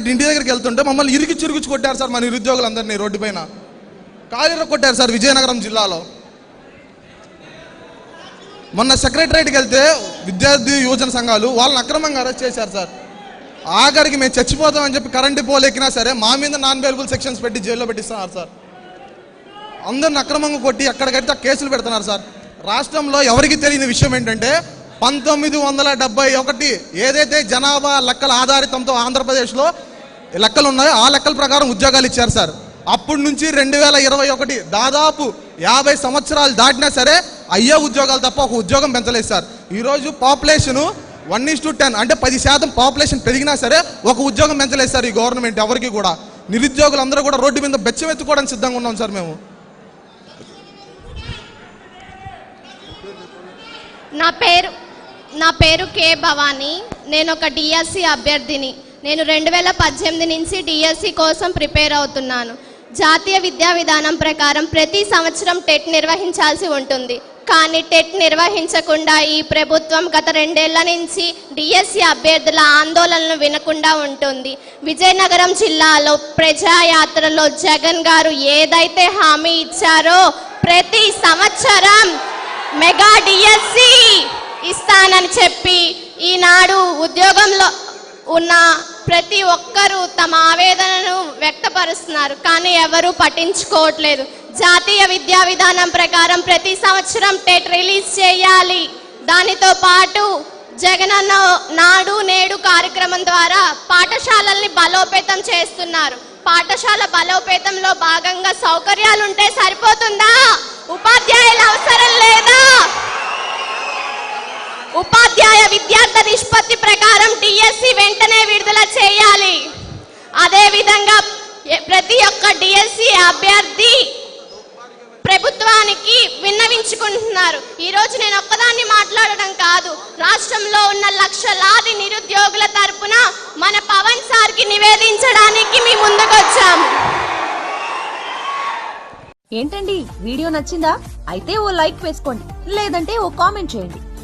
రెడ్డి ఇంటి దగ్గరికి వెళ్తుంటే మమ్మల్ని ఇరికి చిరుగుచ్చు కొట్టారు సార్ మన నిరుద్యోగులందరినీ రోడ్డు పైన. కాలిర కొట్టారు సార్ విజయనగరం జిల్లాలో. మొన్న సెక్రటరేట్కి వెళ్తే విద్యార్థి యువజన సంఘాలు వాళ్ళని అక్రమంగా అరెస్ట్ చేశారు సార్. ఆఖరికి మేము చచ్చిపోతామని చెప్పి కరెంటు పోల్ ఎక్కినా సరే మా మీద నాన్ అవైలబుల్ సెక్షన్స్ పెట్టి జైల్లో పెట్టిస్తున్నారు సార్. అందరిని అక్రమంగా కొట్టి ఎక్కడికడితే కేసులు పెడుతున్నారు సార్. రాష్ట్రంలో ఎవరికి తెలియని విషయం ఏంటంటే పంతొమ్మిది వందల డెబ్బై ఒకటి ఏదైతే జనాభా లెక్కల ఆధారితంతో ఆంధ్రప్రదేశ్లో లెక్కలు ఉన్నాయో ఆ లెక్కల ప్రకారం ఉద్యోగాలు ఇచ్చారు సార్. అప్పటి నుంచి రెండు వేల ఇరవై ఒకటి దాదాపు యాభై సంవత్సరాలు దాటినా సరే అయ్యే ఉద్యోగాలు తప్ప ఒక ఉద్యోగం పెంచలేదు సార్. ఈరోజు population one is to ten అంటే పది శాతం పాపులేషన్ పెరిగినా సరే ఒక ఉద్యోగం పెంచలేదు సార్ ఈ గవర్నమెంట్ ఎవరికి కూడా. నిరుద్యోగులు అందరూ కూడా రోడ్డు మీద బెచ్చం ఎత్తుకోవడానికి సిద్ధంగా ఉన్నాం సార్ మేము. నా పేరు నా పేరు కే భవానీ. నేను ఒక డిఎస్సి అభ్యర్థిని. నేను రెండు వేల పద్దెనిమిది నుంచి డిఎస్సి కోసం ప్రిపేర్ అవుతున్నాను. జాతీయ విద్యా విధానం ప్రకారం ప్రతి సంవత్సరం టెట్ నిర్వహించాల్సి ఉంటుంది. కానీ టెట్ నిర్వహించకుండా ఈ ప్రభుత్వం గత రెండేళ్ళ నుంచి డిఎస్సి అభ్యర్థుల ఆందోళనలు వినకుండా ఉంటుంది. విజయనగరం జిల్లాలో ప్రజాయాత్రలో జగన్ గారు ఏదైతే హామీ ఇచ్చారో ప్రతి సంవత్సరం మెగా డిఎస్సి ఇస్తానని చెప్పి ఈనాడు ఉద్యోగంలో ఉన్న ప్రతి ఒక్కరూ తమ ఆవేదనను వ్యక్తపరుస్తున్నారు. కానీ ఎవరూ పట్టించుకోవట్లేదు. జాతీయ విద్యా విధానం ప్రకారం ప్రతి సంవత్సరం టెట్ రిలీజ్ చేయాలి. దానితో పాటు జగనన్న నాడు నేడు కార్యక్రమం ద్వారా పాఠశాలల్ని బలోపేతం చేస్తున్నారు. పాఠశాల బలోపేతంలో భాగంగా సౌకర్యాలు ఉంటే సరిపోతుందా? ఉపాధ్యాయుల అవసరం లేదా? ఉపాధ్యాయ విద్యార్థి నిష్పత్తి ప్రకారం డిఎస్సి వెంటనే విడుదల చేయాలి. అదేవిధంగా ప్రతి ఒక్క డిఎస్సి అభ్యర్థి ప్రభుత్వానికి విన్నవించుకుంటున్నారు. ఈరోజు నేను ఒక్కదాన్ని మాట్లాడడం కాదు. రాష్ట్రంలో ఉన్న లక్షలాది నిరుద్యోగుల తరపున మన పవన్ సార్కి నివేదించడానికి మీ ముందుకొచ్చాము. ఏంటండి? వీడియో నచ్చిందా? అయితే ఓ లైక్ వేసుకోండి. లేదంటే ఓ కామెంట్ చేయండి.